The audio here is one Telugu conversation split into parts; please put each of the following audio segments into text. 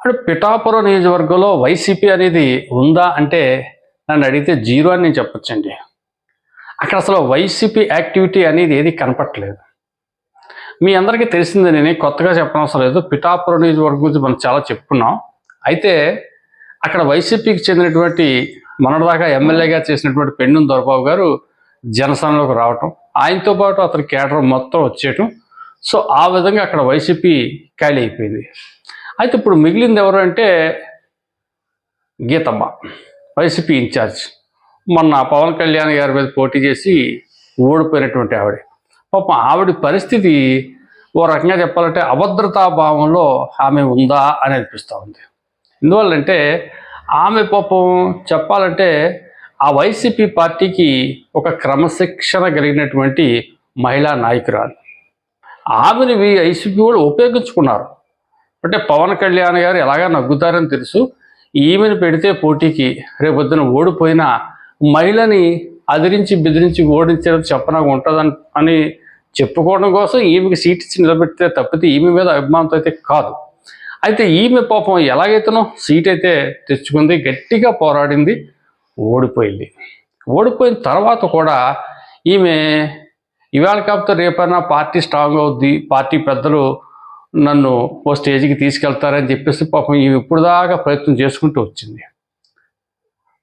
అంటే పిఠాపురం నియోజకవర్గంలో వైసీపీ అనేది ఉందా అంటే నన్ను అడిగితే జీరో అని నేను చెప్పొచ్చండి. అక్కడ అసలు వైసీపీ యాక్టివిటీ అనేది ఏది కనపట్లేదు మీ అందరికీ తెలిసిందే నేను కొత్తగా చెప్పనవసరం లేదు. పిఠాపురం నియోజకవర్గం గురించి మనం చాలా చెప్పుకున్నాం. అయితే అక్కడ వైసీపీకి చెందినటువంటి మొన్నటిదాకా ఎమ్మెల్యేగా చేసినటువంటి పెండు దొరబాబు గారు జనసేనలోకి రావటం ఆయనతో పాటు అతని కేడర్ మొత్తం వచ్చేయటం. సో ఆ విధంగా అక్కడ వైసీపీ ఖాళీ అయిపోయింది. అయితే ఇప్పుడు మిగిలింది ఎవరు అంటే గీతమ్మ వైసీపీ ఇన్ఛార్జ్. మొన్న పవన్ కళ్యాణ్ గారి మీద పోటీ చేసి ఓడిపోయినటువంటి ఆవిడ. పాపం ఆవిడ పరిస్థితి ఓ రకంగా చెప్పాలంటే అభద్రతా భావంలో ఆమె ఉందా అని అనిపిస్తూ ఉంది. ఎందువల్లంటే ఆమె పాపం చెప్పాలంటే ఆ వైసీపీ పార్టీకి ఒక క్రమశిక్షణ కలిగినటువంటి మహిళా నాయకురాలు. ఆమెను వైసీపీ కూడా ఉపయోగించుకున్నారు. అంటే పవన్ కళ్యాణ్ గారు ఎలాగా నగ్గుతారని తెలుసు. ఈమెను పెడితే పోటీకి రేపొద్దున ఓడిపోయిన మహిళని అదిరించి బెదిరించి ఓడించడం చెప్పనగా ఉంటుందని అని చెప్పుకోవడం కోసం ఈమెకి సీట్ ఇచ్చి నిలబెడితే తప్పితే ఈమె మీద అభిమానంతో అయితే కాదు. అయితే ఈమె పాపం ఎలాగైతేనో సీట్ అయితే తెచ్చుకుంది గట్టిగా పోరాడింది ఓడిపోయింది. ఓడిపోయిన తర్వాత కూడా ఈమె ఇవాళ కాకపోతే రేపైనా పార్టీ స్ట్రాంగ్ అవుద్ది పార్టీ పెద్దలు నన్ను ఓ స్టేజ్కి తీసుకెళ్తారని చెప్పేసి పాపం ఇవి ఇప్పుడు దాకా ప్రయత్నం చేసుకుంటూ వచ్చింది.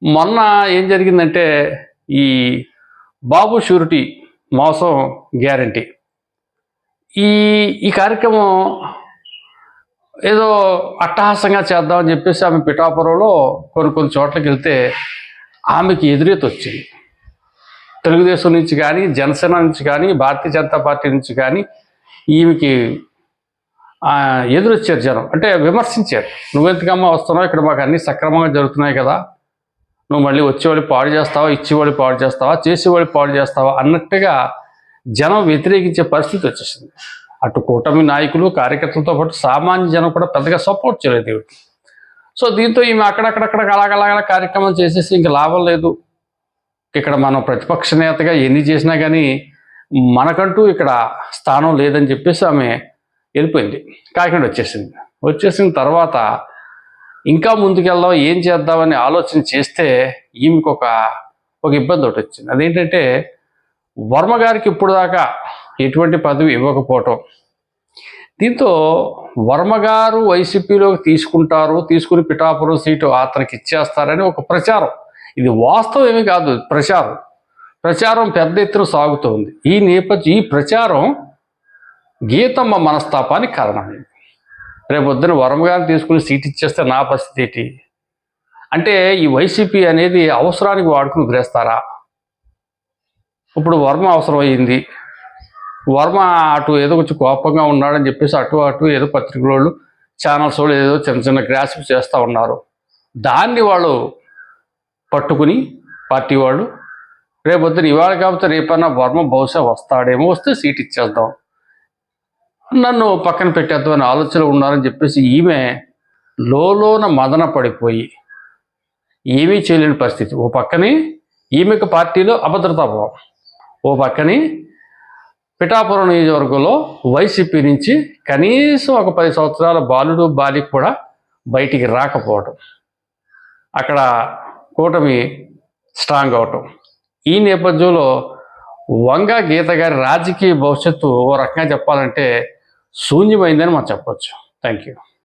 మొన్న ఏం జరిగిందంటే ఈ బాబు షూరిటీ మోసం గ్యారంటీ. ఈ ఈ కార్యక్రమం ఏదో అట్టహాసంగా చేద్దామని చెప్పేసి ఆమె పిఠాపురంలో కొన్ని కొన్ని చోట్లకి వెళ్తే ఆమెకి ఎదురెత వచ్చింది. తెలుగుదేశం నుంచి కానీ జనసేన నుంచి కానీ భారతీయ జనతా పార్టీ నుంచి కానీ ఈమెకి ఎదురొచ్చారు జనం. అంటే విమర్శించారు. నువ్వెంతకమ్మా వస్తున్నావు? ఇక్కడ మాకు అన్నీ సక్రమంగా జరుగుతున్నాయి కదా. నువ్వు మళ్ళీ వచ్చేవాళ్ళు పాడు చేస్తావా? ఇచ్చేవాళ్ళు పాడు చేస్తావా? చేసేవాళ్ళు పాడు చేస్తావా? అన్నట్టుగా జనం వ్యతిరేకించే పరిస్థితి వచ్చేసింది. అటు కూటమి నాయకులు కార్యకర్తలతో పాటు సామాన్య జనం కూడా పెద్దగా సపోర్ట్ చేయలేదు వీటికి సో దీంతో ఈమె అక్కడక్కడక్కడ అలాగలాగల కార్యక్రమం చేసేసి ఇంక లాభం లేదు. ఇక్కడ మనం ప్రతిపక్ష నేతగా ఎన్ని చేసినా కానీ మనకంటూ ఇక్కడ స్థానం లేదని చెప్పేసి ఆమె వెళ్ళిపోయింది. కాకినాడ వచ్చేసింది. వచ్చేసిన తర్వాత ఇంకా ముందుకెళ్దాం ఏం చేద్దామని ఆలోచన చేస్తే ఈమెకు ఒక ఒక ఇబ్బంది ఒకటి వచ్చింది. అదేంటంటే వర్మ గారికి ఇప్పుడు దాకా ఎటువంటి పదవి ఇవ్వకపోవటం. దీంతో వర్మగారు వైసీపీలోకి తీసుకుంటారు తీసుకుని పిఠాపురం సీటు అతనికి ఇచ్చేస్తారని ఒక ప్రచారం. ఇది వాస్తవం ఏమీ కాదు ప్రచారం. ప్రచారం పెద్ద ఎత్తున సాగుతోంది. ఈ నేపథ్యం ఈ ప్రచారం గీతమ్మ మనస్తాపానికి కారణమైంది రేపు పొద్దున వరమ గారిని తీసుకుని సీట్ ఇచ్చేస్తే నా పరిస్థితి ఏంటి? అంటే ఈ వైసీపీ అనేది అవసరానికి వాడుకుని గ్రేస్తారా ఇప్పుడు వర్మ అవసరం వర్మ అటు ఏదో కొంచెం కోపంగా ఉన్నాడని చెప్పేసి అటు అటు ఏదో పత్రికల వాళ్ళు ఛానల్స్ వాళ్ళు ఏదో చిన్న చిన్న గ్రాసిప్ చేస్తూ ఉన్నారు. దాన్ని వాళ్ళు పట్టుకుని పార్టీ వాళ్ళు రేపొద్దున ఇవాళ కాకపోతే రేపన్నా వర్మ బహుశా వస్తాడేమో వస్తే సీట్ ఇచ్చేద్దాం. నన్ను పక్కన పెట్టేద్దామని ఆలోచన ఉన్నారని చెప్పేసి ఈమె లోలోన మదన పడిపోయి ఏమీ చేయలేని పరిస్థితి. ఓ పక్కని ఈమెకు పార్టీలో అభద్రతాభావం. ఓ పక్కని పిఠాపురం నియోజకవర్గంలో వైసీపీ నుంచి కనీసం ఒక పది సంవత్సరాల బాలుడు బాలిక కూడా బయటికి రాకపోవటం. అక్కడ కూటమి స్ట్రాంగ్ అవటం. ఈ నేపథ్యంలో వంగ గీత గారి రాజకీయ భవిష్యత్తు ఓ రకంగా చెప్పాలంటే శూన్యమైందని మనం చెప్పవచ్చు థ్యాంక్ యూ